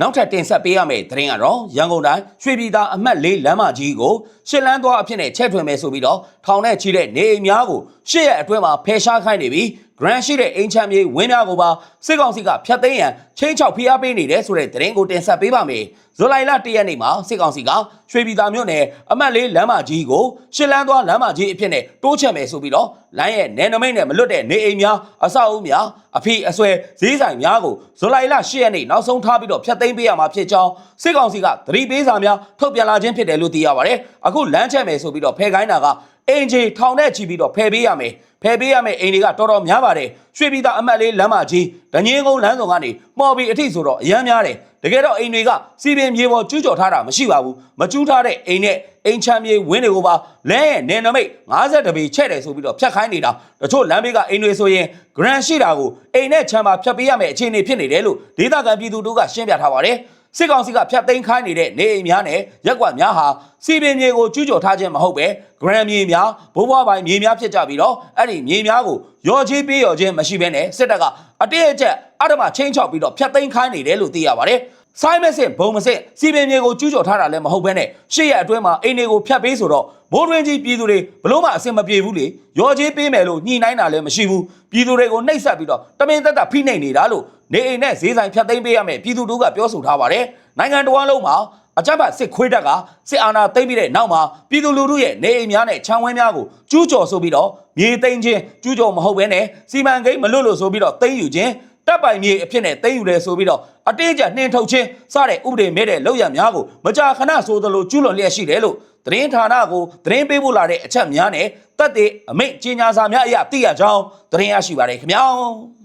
နောက်ထပ်တင်ဆက်ပေးရမယ့်သတင်းကတော့ရန်ကုန်တိုင်းရွှေပြည်သာအမှတ်၄လမ်းမကြီးကိုရှစ်လန်းသွားအဖြစ်နဲ့ချက်ထွင်မယ်ဆိုပြီးတော့ထောင်နဲ့ချီတဲ့နေအိမ်များကိုရှစ်ရက်အတွင်းမှာဖယ်ရှားခိုင်းနေပြီး grand ရှိတဲ့အိမ်ချမ်းမြေဝင်းများကိုပါစစ်ကောင်စီကဖျက်သိမ်းရန်ချင်းချောက်ဖိအားပေးနေတယ်ဆိုတဲ့သတင်းကိုတင်ဆက်ပေးပါမယ်ဇူလိုင်လ၁ရက်နေ့မှာစစ်ကောင်စီကရွှေပြည်သာမြို့နယ်အမှတ်၄လမ်းမကြီးကိုရှစ်လန်းသွားလမ်းမကြီးအဖြစ်နဲ့တိုးချဲ့မယ်ဆိုပြီးတော့လမ်းရဲ့နယ်နမိတ်နဲ့မလွတ်တဲ့နေအိမ်များအဆောက်အဦများအဖီအဆွဲဈေးဆိုင်များကိုဇူလိုင်လ10ရက်နေ့နောက်ဆုံးထားပြီးတော့ဖျက်သိမ်းပေးရမှာဖြစ်ကြောင်းစစ်ကောင်စီကသတိပေးစာများထုတ်ပြန်လာခြင်းဖြစ်တယ်လို့သိရပါတယ်အခုလမ်းချက်မယ်ဆိုပြီးတော့ဖယ်ခိုင်းတာက အင်ဂျီထောင်နဲ့ချီပြီးတော့ဖယ်ပေးရမယ်ဖယ်ပေးရမယ်အိမ်တွေကတော်တော်များပါတယ်ရွှေပြည်သာအမှတ်လေးလမ်းမကြီးဒညင်းကုန်းလမ်းဆောင်ကနေမှော်ပြီးအထိဆိုတော့အရန်များတယ်တကယ်တော့အိမ်တွေကစီပင်မြေပေါ်ကျူးကျော်ထားတာမရှိပါဘူးမကျူးထားတဲ့အိမ်နဲ့အိမ်ချမ်းမြေဝင်းတွေကိုပါလဲရဲ့နယ်နမိတ်50ပေချက်တယ်ဆိုပြီးတော့ဖြတ်ခိုင်းနေတာတချို့လမ်းဘေးကအိမ်တွေဆိုရင် grand ရှိတာကိုအိမ်နဲ့ချမ်းပါဖြတ်ပေးရမယ်အခြေအနေဖြစ်နေတယ်လို့ဒေသခံပြည်သူတို့ကရှင်းပြထားပါတယ် စစ်ကောင်စီကဖျက်သိမ်းခိုင်းနေတဲ့နေအိမ်များနဲ့ရက်ကွက်များဟာစီပင်မြေကိုကျူးကျော်ထားခြင်းမဟုတ်ပဲ grand မြေများဘိုးဘွားပိုင်းမြေများဖြစ်ကြပြီးတော့အဲ့ဒီမြေများကိုရော်ချေးပေးရော်ခြင်းမရှိဘဲနဲ့စစ်တပ်ကအတိအကျက်အဓမ္မချင်းချောက်ပြီးတော့ဖျက်သိမ်းခိုင်းနေတယ်လို့သိရပါတယ် ဆိုင်းမစစ်ဘုံမစစ်စီပင်မြေကိုကျူးကျော်ထားတာလည်းမဟုတ်ဘဲနဲ့ရှေ့ရအတွင်းမှာအိမ်တွေကိုဖျက်ပေးဆိုတော့မိုးတွင်းကြီးပြည်သူတွေဘလို့မှအဆင်မပြေဘူးလေရော်ချေးပေးမယ်လို့ညှိနှိုင်းတာလည်းမရှိဘူးပြည်သူတွေကိုနှိပ်စက်ပြီးတော့တမင်သက်သက်ဖိနှိပ်နေတာလို့နေအိမ်နဲ့ဈေးဆိုင်ဖျက်သိမ်းပေးရမယ်ပြည်သူတို့ကပြောဆိုထားပါတယ်နိုင်ငံတော်လုံးမှာအကြမ်းဖက်စစ်ခွေးတက်ကစစ်အာဏာသိမ်းပြီးတဲ့နောက်မှာပြည်သူလူထုရဲ့နေအိမ်များနဲ့ခြံဝင်းများကိုကျူးကျော်ဆိုပြီးတော့မြေသိမ်းခြင်းကျူးကျော်မဟုတ်ဘဲနဲ့စီမံကိန်းမလွတ်လို့ဆိုပြီးတော့သိမ်းယူခြင်း တပ်ပိုင်မြေအဖြစ်နဲ့သိမ်းယူတယ်ဆိုပြီးတော့အတင်းကျပ်နှင်ထုတ်ခြင်းစတဲ့ဥပဒေမဲ့တဲ့လောက်ရများကိုမကြာခဏဆိုသလိုကျူးလွန်လျက်ရှိတယ်လို့သတင်းဌာနကိုသတင်းပေးဖို့လာတဲ့အချက်များနဲ့တပ်တွေအမိန့်ကြေညာစာများအရသိရကြောင်းသတင်းရရှိပါတယ်ခင်ဗျာ